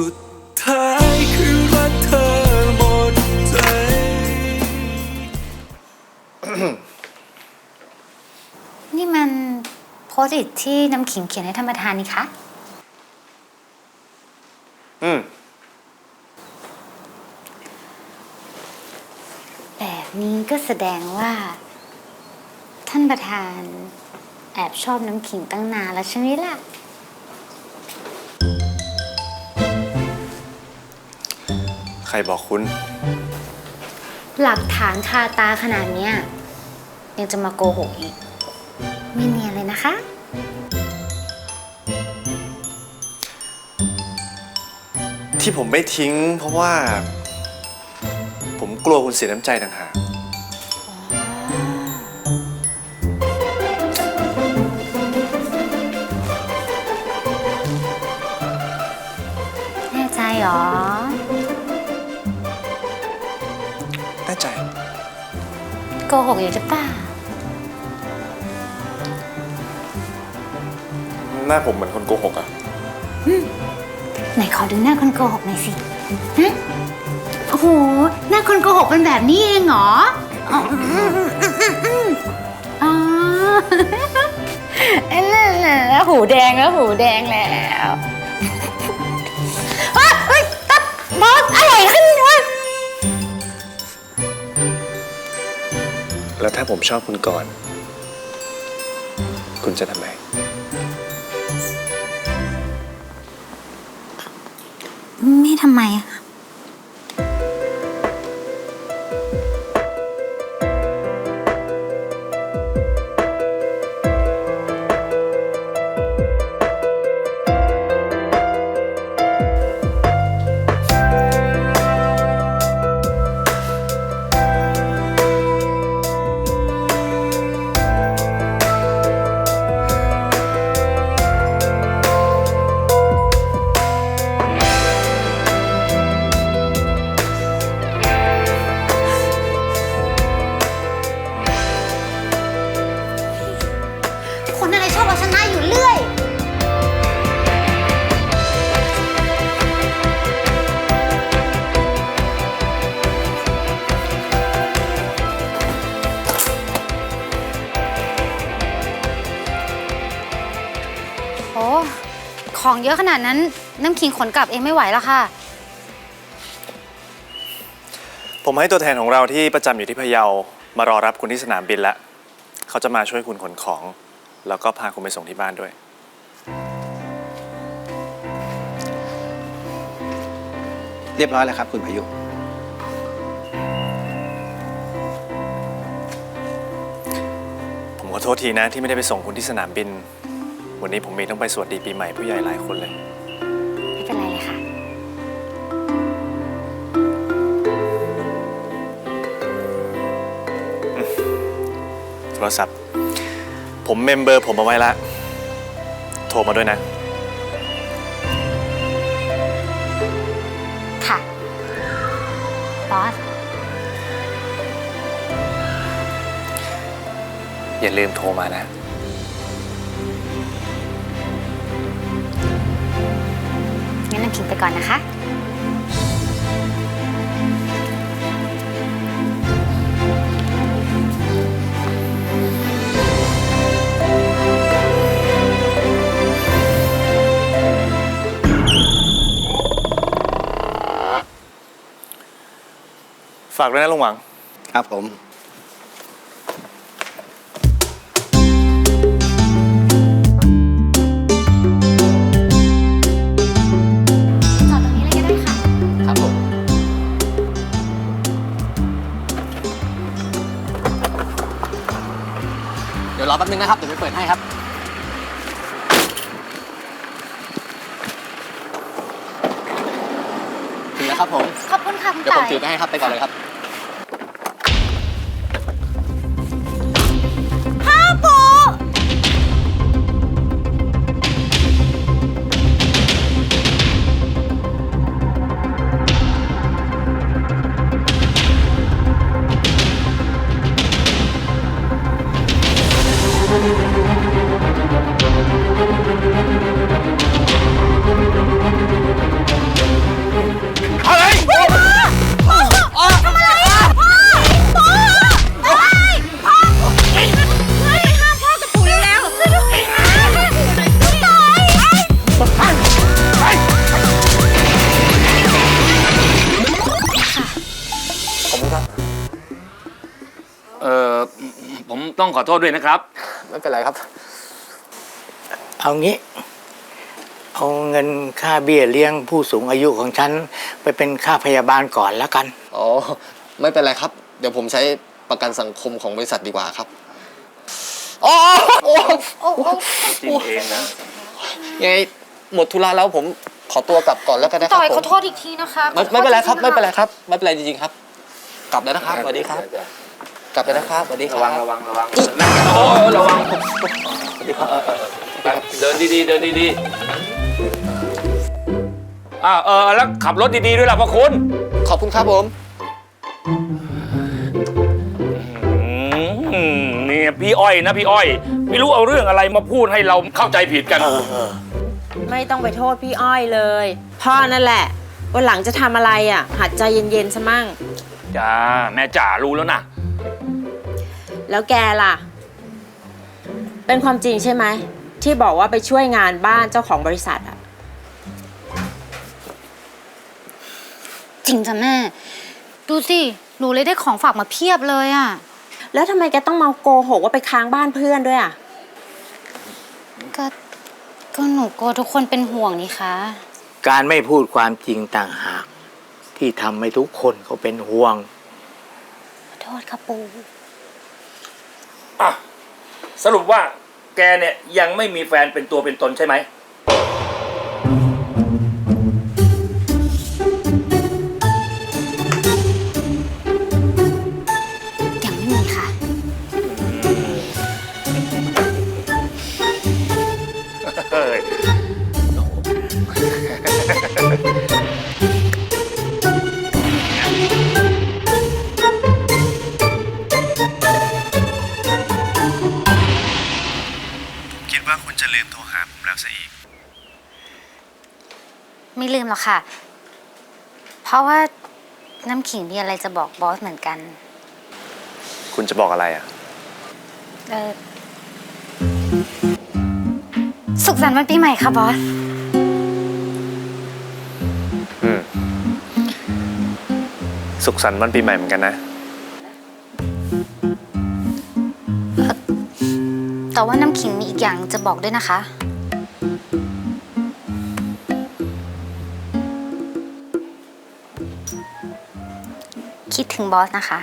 สุดท้ายคือรักเธอหมดใจ นี่มันโพสต์อิทที่น้ำขิงเขียนให้ท่านประธานนี่คะ อืม แบบนี้ก็แสดงว่า ท่านประธานแอบชอบน้ำขิงตั้งนานแล้วใช่ไหมล่ะ รบอกคุณ หลักฐานคาตาขนาดเนี้ยยังจะมาโกหกอีก ไม่เนียนเลยนะคะ ที่ผมไม่ทิ้งเพราะว่า ผมกลัวคุณเสียน้ำใจต่างหากแน่ใจเหรอ กหกอยู่หรือเปล่าหน้าผมเหมือนคนโกหกอะไหนขอดูหน้าคนโกหกหน่อยสิฮะโอ้โห หน้าคนโกหกเป็นแบบนี้เองเหรออ๋ออืมอืมอืมอืมอืมอ๋อเอ้ยนั่นน่ะแล้วหูแดงแล้วหูแดงแล้วอ้าวเฮ้ยตับบอสอะไรขึ้นวะ แล้วถ้าผมชอบคุณก่อน คุณจะทำไม ไม่ทำไมอะคะ ของเยอะขนาดนั้น น้ำขิงขนกลับเองไม่ไหวแล้วค่ะ ผมให้ตัวแทนของเราที่ประจำอยู่ที่พะเยามารอรับคุณที่สนามบินแล้วเขาจะมาช่วยคุณขนของ แล้วก็พาคุณไปส่งที่บ้านด้วย เรียบร้อยแล้วครับ คุณพายุ ผมขอโทษทีนะที่ไม่ได้ไปส่งคุณที่สนามบิน วันนี้ผมมีต้องไปสวัสดีปีใหม่ผู้ใหญ่หลายคนเลย ไม่เป็นไรเลยค่ะ โทรศัพท์ ผมเมมเบอร์ผมเอาไว้ละ โทรมาด้วยนะ ค่ะ บอส อย่าลืมโทรมานะ งั้นน้ำขิงไปก่อนนะคะ ฝากด้วยนะลุงหวัง ครับผม อแป๊บนึงนะครับ เดี๋ยวไปเปิดให้ครับ ถึงแล้วครับผม ขอบคุณค่ะคุณเดี๋ยวผมไต่ถือไปให้ครับ ไปก่อนเลยครับ ต้องขอโทษด้วยนะครับ ไม่เป็นไรครับ เอางี้ เอาเงินค่าเบี้ยเลี้ยงผู้สูงอายุของฉัน ไปเป็นค่าพยาบาลก่อนแล้วกัน อ๋อ ไม่เป็นไรครับ เดี๋ยวผมใช้ประกันสังคมของบริษัทดีกว่าครับอ๋อโอ้โอ้จริงเองนะ ยังไงหมดธุระแล้วผมขอตัวกลับก่อนแล้วกันนะครัต่บอยผขอมโทษอีกทีนะคะไม่ขอโทษไม่เป็นไรครับจงๆไม่เป็นไระะครับ ไม่เป็นไรจริงๆครับ กลับแล้วนะครับสวัสดีครับ กลับแล้วนะครับสวัสดีครับระวังระวังระวังโอ้ยระวังเดินดีๆเดินดีๆอ่าเออแล้วขับรถดีๆด้วยล่ะพ่อคุณขอบคุณครับผมอืมเนี่ยพี่อ้อยนะพี่อ้อย ไม่รู้เอาเรื่องอะไรมาพูดให้เราเข้าใจผิดกัน ไม่ต้องไปโทษพี่อ้อยเลย พ่อนั่นแหละวันหลังจะทำอะไรอะ หัดใจเย็นๆซะมั่งจ้าแม่จ๋ารู้แล้วนะ แล้วแกล่ะ เป็นความจริงใช่ไหม ที่บอกว่าไปช่วยงานบ้านเจ้าของบริษัทอะจริงจ้ะแม่ ดูสิ หนูเลยได้ของฝากมาเพียบเลยอะแล้วทำไมแกต้องมาโกหกว่าไปค้างบ้านเพื่อนด้วยอะก็ก็หนูกลัวทุกคนเป็นห่วงนี่คะ การไม่พูดความจริงต่างหาก ที่ทำให้ทุกคนเขาเป็นห่วง ขอโทษค่ะปู อะสรุปว่าแกเนี่ยยังไม่มีแฟนเป็นตัวเป็นตนใช่ไหม ลืมโทรหาผมแล้วซะอีก ไม่ลืมหรอกค่ะ เพราะว่าน้ำขิงมีอะไรจะบอกบอสเหมือนกัน คุณจะบอกอะไรอะ เออสุขสันต์วันปีใหม่ค่ะบอส อืม สุขสันต์วันปีใหม่เหมือนกันนะ แต่ว่าน้ำขิงมีอีกอย่างจะบอกด้วยนะคะ คิดถึงบอสนะคะ